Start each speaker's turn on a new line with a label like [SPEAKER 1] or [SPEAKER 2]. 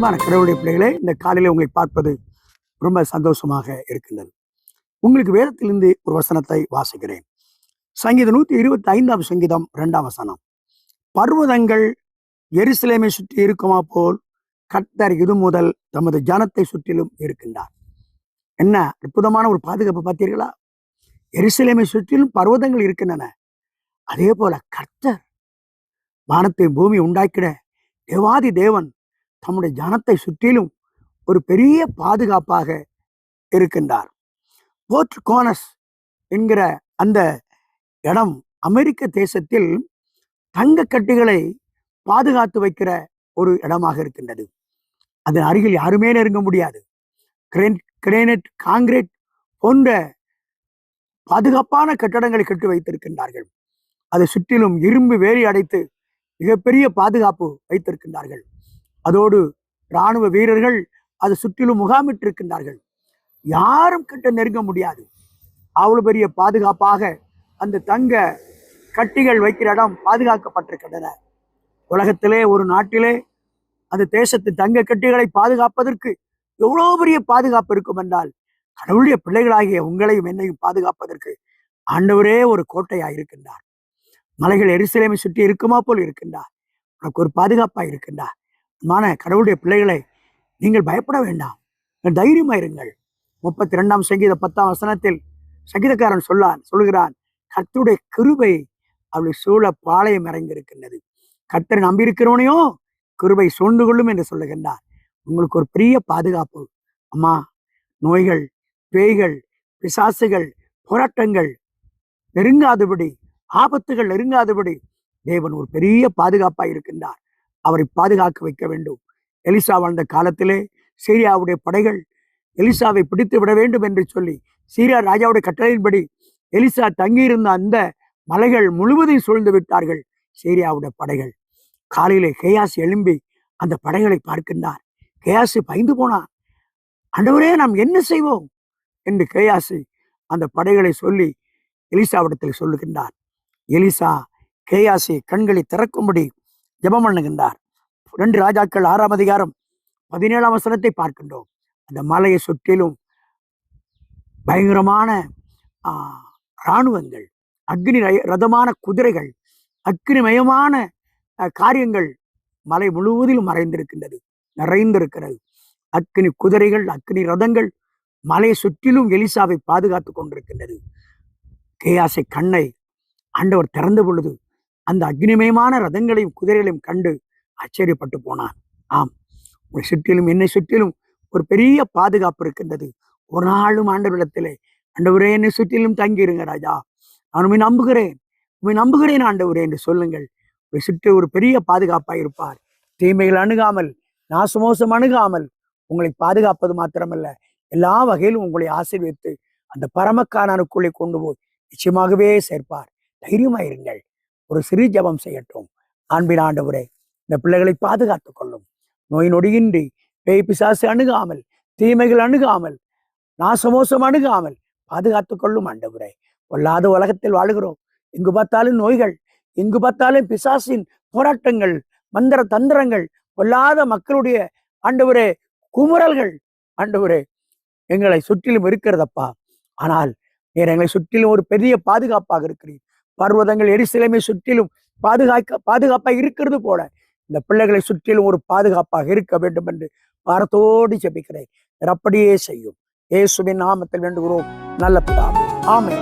[SPEAKER 1] அன்பான கடவுளுடைய பிள்ளைகளே இந்த காலையில் உங்களை பார்ப்பது ரொம்ப சந்தோஷமாக இருக்கின்றது. உங்களுக்கு வேதத்திலிருந்து ஒரு வசனத்தை வாசிக்கிறேன். சங்கீதம் நூத்தி இருபத்தி ஐந்தாம் சங்கீதம் இரண்டாம் வசனம். பர்வதங்கள் எருசலேமை சுற்றி இருக்குமா போல் கர்த்தர் இது முதல் தமது ஜனத்தை சுற்றிலும் இருக்கின்றார். என்ன அற்புதமான ஒரு பாதுகாப்பு பார்த்தீர்களா? எருசலேமை சுற்றிலும் பர்வதங்கள் இருக்கின்றன. அதே போல கர்த்தர் வானத்தை பூமி உண்டாக்கிட தேவாதி தேவன் தம்முடைய ஜனத்தை சுற்றிலும் ஒரு பெரிய பாதுகாப்பாக இருக்கின்றார். போர்ட் கோனஸ் என்கிற அந்த இடம் அமெரிக்க தேசத்தில் தங்க கட்டிகளை பாதுகாத்து வைக்கிற ஒரு இடமாக இருக்கின்றது. அதன் அருகில் யாருமே நெருங்க முடியாது. கிரேன் கிரேனைட் காங்கிரீட் போன்ற பாதுகாப்பான கட்டடங்களை கட்டி வைத்திருக்கின்றார்கள். அதை சுற்றிலும் இரும்பு வேலி அடைத்து மிகப்பெரிய பாதுகாப்பு வைத்திருக்கின்றார்கள். அதோடு இராணுவ வீரர்கள் அது சுற்றிலும் முகாமிட்டிருக்கின்றார்கள். யாரும் கிட்ட நெருங்க முடியாது. அவ்வளோ பெரிய பாதுகாப்பாக அந்த தங்க கட்டிகள் வைக்கிற இடம் பாதுகாக்கப்பட்டிருக்கின்றன. உலகத்திலே ஒரு நாட்டிலே அந்த தேசத்து தங்க கட்டிகளை பாதுகாப்பதற்கு எவ்வளோ பெரிய பாதுகாப்பு இருக்கும் என்றால் கடவுளுடைய பிள்ளைகளாகிய உங்களையும் என்னையும் பாதுகாப்பதற்கு ஆண்டவரே ஒரு கோட்டையாக இருக்கின்றார். மலைகள் எரிசிலைமை சுற்றி இருக்குமா போல் இருக்கின்றார். உனக்கு ஒரு பாதுகாப்பாக இருக்கின்றார். மான கடவுளுடைய பிள்ளைகளை நீங்கள் பயப்பட வேண்டாம். தைரியமாயிருங்கள் முப்பத்தி ரெண்டாம் சங்கீத பத்தாம் வசனத்தில் சங்கீதக்காரன் சொல்லான் சொல்கிறான் கர்த்தருடைய கிருபை அவளை சூழ பாளையம் இறங்கியிருக்கின்றது கர்த்தரை நம்பியிருக்கிறவனையோ கிருபை சூழ்ந்து கொள்ளும் என்று சொல்லுகின்றார். உங்களுக்கு ஒரு பெரிய பாதுகாப்பு. அம்மா நோய்கள் பேய்கள் பிசாசுகள் போராட்டங்கள் நெருங்காதபடி ஆபத்துகள் நெருங்காதபடி தேவன் ஒரு பெரிய பாதுகாப்பாக இருக்கின்றார் அவரை பாதுகாக்க வைக்க வேண்டும். எலிசா வாழ்ந்த காலத்திலே சீரியாவுடைய படைகள் எலிசாவை பிடித்து விட வேண்டும் என்று சொல்லி சீரியா ராஜாவுடைய கட்டளையின்படி எலிசா தங்கியிருந்த அந்த மலைகள் முழுவதையும் சூழ்ந்து விட்டார்கள் சீரியாவுடைய படைகள். காலையிலே கேயாசி எழும்பி அந்த படைகளை பார்க்கின்றார். கேயாசு பயந்து போனான். அண்டவரே நாம் என்ன செய்வோம்? என்று கேயாசி அந்த படைகளை சொல்லி எலிசாவிடத்தில் சொல்லுகின்றார். எலிசா கேயாசி கண்களை திறக்கும்படி ஜெபம் பண்ணுகின்றார். ரெண்டு ராஜாக்கள் ஆறாம் அதிகாரம் பதினேழாம் வசனத்தை பார்க்கின்றோம். அந்த மலையை சுற்றிலும் பயங்கரமான ஆஹ், இராணுவங்கள் அக்னி ரய- ரதமான குதிரைகள் அக்னிமயமான காரியங்கள் மலை முழுவதிலும் மறைந்திருக்கின்றது நிறைந்திருக்கிறது. அக்னி குதிரைகள் அக்னி ரதங்கள் மலையை சுற்றிலும் எலிசாவை பாதுகாத்து கொண்டிருக்கின்றது. கேயாசை கண்ணை ஆண்டவர் திறந்த பொழுது அந்த அக்னிமயமான ரதங்களையும் குதிரைகளையும் கண்டு ஆச்சரியப்பட்டு போனான். ஆம் உன்னை சுற்றிலும் என்னை சுற்றிலும் ஒரு பெரிய பாதுகாப்பு இருக்கின்றது. ஒரு நாளும் ஆண்டவரிடத்திலே ஆண்டவரே என்னை சுற்றிலும் தங்கியிருங்க ராஜா. நான் உண்மை நம்புகிறேன். உண்மை நம்புகிறேன் ஆண்டவரே என்று சொல்லுங்கள். உங்களை சுற்றி ஒரு பெரிய பாதுகாப்பாக இருப்பார். தீமைகள் அணுகாமல் நாசமோசம் அணுகாமல் உங்களை பாதுகாப்பது மாத்திரமல்ல. எல்லா வகையிலும் உங்களை ஆசீர்வித்து அந்த பரமக்காரனுக்குள்ளே கொண்டு போய் நிச்சயமாகவே சேர்ப்பார். தைரியமாயிருங்கள். ஒரு சிறு ஜெபம் செய்யட்டும். அன்பின் ஆண்டவரே இந்த பிள்ளைகளை பாதுகாத்துக் கொள்ளும். நோய் நொடியின்றி பேய் பிசாசு அணுகாமல் தீமைகள் அணுகாமல் நாசமோசம் அணுகாமல் பாதுகாத்துக் கொள்ளும் ஆண்டவரே. கொல்லாத உலகத்தில் வாழுகிறோம். எங்கு பார்த்தாலும் நோய்கள் எங்கு பார்த்தாலும் பிசாசின் போராட்டங்கள் மந்திர தந்திரங்கள் கொல்லாத மக்களுடைய ஆண்டவரே குமுறல்கள். ஆண்டவரே எங்களை சுற்றிலும் இருக்கிறதப்பா? ஆனால் நீர் எங்களை சுற்றிலும் ஒரு பெரிய பாதுகாப்பாக இருக்கிறீர். பர்வதங்கள் எரிசிலைமை சுற்றிலும் பாதுகாக்க பாதுகாப்பாக இருக்கிறது போல இந்த பிள்ளைகளை சுற்றிலும் ஒரு பாதுகாப்பாக இருக்க வேண்டும் என்று பாரத்தோடு ஜெபிக்கிறேன். அப்படியே செய்யும். இயேசுவின் நாமத்தில் வேண்டுகிறோம். நல்ல பிதாவே. ஆமை